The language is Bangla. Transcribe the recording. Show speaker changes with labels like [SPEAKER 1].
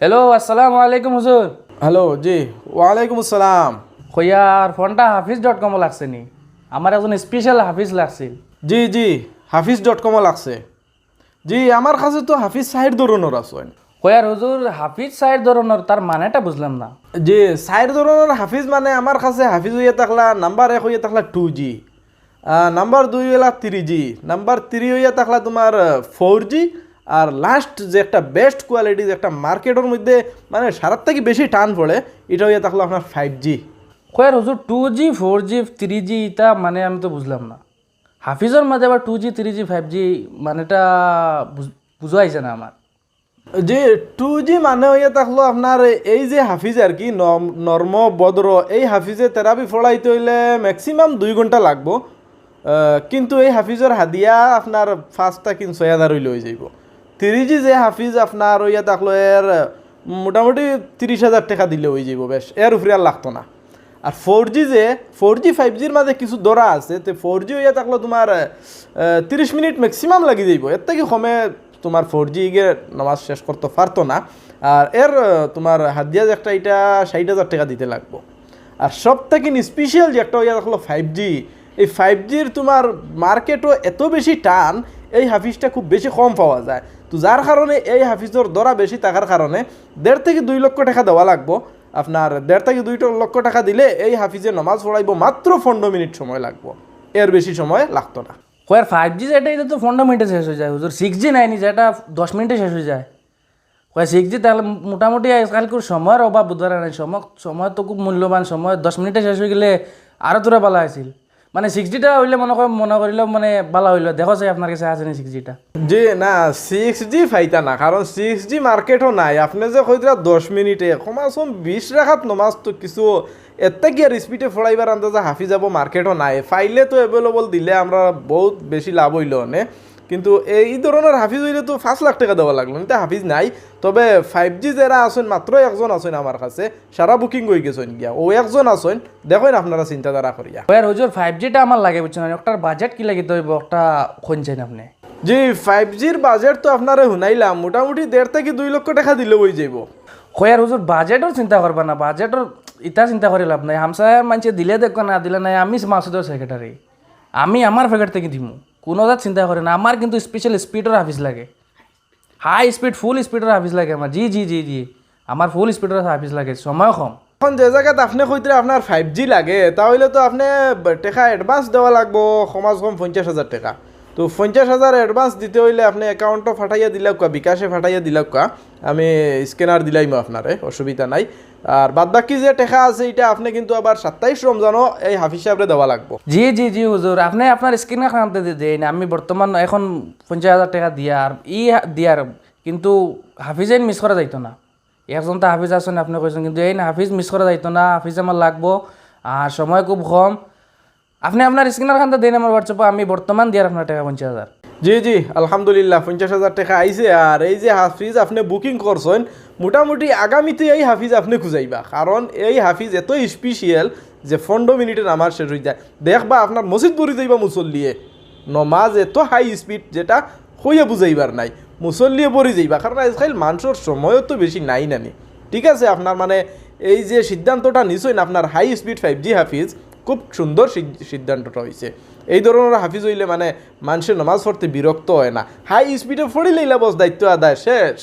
[SPEAKER 1] হ্যালো আসসালামু আলাইকুম হুজুর।
[SPEAKER 2] হ্যালো জি। ওয়ালাইকুম আসসালাম।
[SPEAKER 1] কইয়ার ফোনটা হাফিজ ডট কম লাগছে নি? আমার একজন স্পেশাল হাফিজ লাগছিল
[SPEAKER 2] জি জি। হাফিজ ডট কমও লাগছে। জি আমার কাছে তো হাফিজ সাহেব ধরনের আছে
[SPEAKER 1] কয়ার হুজুর হাফিজ সাহেব ধরনের তার মানেটা বুঝলাম না।
[SPEAKER 2] জি সাইড ধরনের হাফিজ মানে আমার কাছে হাফিজ হইয়া থাকলা নাম্বার এক হইয়া থাকলা টু জি নাম্বার দুই হইলা থ্রি জি নাম্বার থ্রি হইয়া থাকলা তোমার ফোর জি আর লাস্ট যে একটা বেস্ট কোয়ালিটি যে একটা মার্কেটের মধ্যে মানে সারার থেকে বেশি টান পড়ে এটা হইয়া থাকল আপনার ফাইভ জি
[SPEAKER 1] কয়ার হুজুর two G four G three G এটা মানে আমি তো বুঝলাম না। হাফিজের মাঝে আবার two G three G five G মানেটা বুঝ- বুঝাইছে না আমার।
[SPEAKER 2] যে টু জি মানে হইয়া থাকল আপনার এই যে হাফিজ আর কি নর্ম বদ্র এই হাফিজে থেরাপি ফলাইতে হইলে ম্যাক্সিমাম দুই ঘণ্টা লাগবো। কিন্তু এই হাফিজের হাদিয়া আপনার ফার্স্টটা কিন ছয় হাজার হইলে হয়ে যাইব। জি যে হাফিজ আপনার হইয়া থাকল এর মোটামুটি তিরিশ হাজার টাকা দিলে হয়ে যাইব, বেশ। এর উপরে আর লাগতো না। আর ফোর জি যে ফোর জি ফাইভ জির মাঝে কিছু দরা আছে, তো ফোর জি হইয়া থাকল তোমার তিরিশ মিনিট ম্যাক্সিমাম লাগি যাইব। এর থেকে কমে তোমার ফোর জি গে নামাজ শেষ করতে পারতো না। আর এর তোমার হাদিয়া যে একটা, এটা ষাট হাজার টাকা দিতে লাগবো। আর সব থেকে স্পেশাল যে একটা হইয়া থাকল ফাইভ জি এই ফাইভ জির তোমার মার্কেটও এত বেশি টান, এই হাফিজটা খুব বেশি কম পাওয়া যায়। তো যার কারণে এই হাফিজের দরা বেশি থাকার কারণে দেড় থেকে দুই লক্ষ টাকা দেওয়া লাগবো। আপনার দেড় থেকে দুই লক্ষ টাকা দিলে এই হাফিজে নমাজ পড়াইবো মাত্র পনেরো মিনিট সময় লাগবো। এর বেশি সময় লাগতো না।
[SPEAKER 1] কয়ার ফাইভ জি যেটা এটা তো পনেরো মিনিটে শেষ হয়ে যায়। হুজুর সিক্স জি নাইনি যেটা দশ মিনিটে শেষ হয়ে যায়। কয় সিক্স জি তাহলে মোটামুটি আজকালকার সময়ের অভাব বুধবার নাই। সময় সময় তো খুব মূল্যবান। সময় দশ মিনিটে শেষ হয়ে গেলে আরও তোরা ভালো আছিল। মানে সিক্সটিটা হইলে মনে কর মনে করিলেও মানে ভালো হইল। দেখো চাই আপনার কাছে আছে নি সিক্স জিটা
[SPEAKER 2] জি, না সিক্স জি ফাইতা না কারণ সিক্স জি মার্কেটও নাই। আপনি যে কইতরা দশ মিনিটে কমাসম বিশ রাখাত নমাজ তো কিছু এতে কি আর স্পিডে ফড়াইবার আন্দাজে হাফি যাব মার্কেটও নাই। ফাইলে তো এভেলেবল দিলে আমরা বহুত বেশি লাভ হইল নে কিন্তু এই ধরনের হাফিজ হইলে তো পাঁচ লাখ টাকা দেওয়া লাগল কিন্তু হাফিজ নাই। তবে ফাইভ জি যারা আছেন মাত্র একজন আছেন আমার কাছে সারা বুকিং হয়ে গেছেন গিয়া। ও একজন আছেন দেখেন আপনারা চিন্তাধারা করিয়া।
[SPEAKER 1] কয়ার হুজুর ফাইভ জিটা আমার লাগে বুঝছেন? একটার বাজেট কি লাগিতে হইব একটা খুঁজছেন আপনি?
[SPEAKER 2] জি ফাইভ জির বাজেট তো আপনারা শুনাইলাম মোটামুটি দেড় থেকে দুই লক্ষ টাকা দিলে হয়ে যাইব।
[SPEAKER 1] কয়ার হুজুর বাজেটও চিন্তা করবা না বাজেটর ইটা চিন্তা করে লাভ নাই। হামসায় মানুষে দিলে দেখো না দিলে নাই আমি মাসুদের সেক্রেটারি আমি আমার ফেগার থেকে দিমু। কোনো চিন্তা করে না। আমার কিন্তু স্পেশাল স্পিডের অফিস লাগে। হাই স্পিড ফুল স্পিডের অফিস লাগে আমার জি জি জি জি। আমার ফুল স্পিডের অফিস লাগে। সময় কম।
[SPEAKER 2] এখন যে জায়গাত আপনি কইতে আপনার ফাইভ জি লাগে তাহলে তো আপনি টাকা অ্যাডভান্স দেওয়া লাগবো। সমাজ কম পঞ্চাশ হাজার টাকা। তো পঞ্চাশ হাজার অ্যাডভান্স দিতে হইলে আপনি অ্যাকাউন্টও ফাটাইয়া দিলাক কা বিকাশে ফাটাইয়া দিলাক কা আমি স্ক্যানার দিলাইমো আপনারে, অসুবিধা নাই। আর বাদ বাকি যে টাকা আছে এটা আপনি কিন্তু আবার সাতাইশ রমজানও এই হাফিজ সাহেবরে দেওয়া লাগবো।
[SPEAKER 1] জি জি জি, হুজুর। আপনি আপনার স্ক্রিনে খানাতে দেন আমি বর্তমান এখন পঞ্চাশ হাজার টাকা দিয়ার ই দিয়ার কিন্তু হাফিজেন মিস করা যাইতো না। একজন তো হাফিজ আছেন, আপনি কইছেন, কিন্তু এই না, হাফিজ মিস করা যাইতো না। হাফিজ আমার লাগবো। আর সময় খুব কম। আপনি আপনার স্ক্রিনের খানতে দেন আমার হোয়াটসঅ্যাপে আমি বর্তমান দিয়ার আপনার টাকা পঞ্চাশ হাজার।
[SPEAKER 2] জি জি, আলহামদুলিল্লাহ, পঞ্চাশ হাজার টাকা আইছে। আর এই যে হাফিজ আপনি বুকিং করছেন, মোটামুটি আগামীতে এই হাফিজ আপনি খুঁজাইবা। কারণ এই হাফিজ এত স্পেশিয়াল যে পনেরো মিনিটের আমার শেষ হয়ে যায়। দেখবা আপনার মসজিদ পড়ি যাইবা মুসল্লিয়ে। নমাজ এত হাই স্পিড যেটা হইয়া বুঝাইবার নাই। মুসল্লিয়ে পড়ি যাইবা, কারণ আজকাল মানুষের সময়ও তো বেশি নাই নানি। ঠিক আছে, আপনার মানে এই যে সিদ্ধান্তটা নিশ্চয় আপনার high speed five G Hafiz খুব সুন্দর সিদ- সিদ্ধান্তটা হয়েছে এই ধরনের হাফিজ হইলে মানে মানুষের নমাজ পড়তে বিরক্ত হয় না। হাই স্পিডে পড়িলেই বস, দায়িত্ব আদায়, শেষ।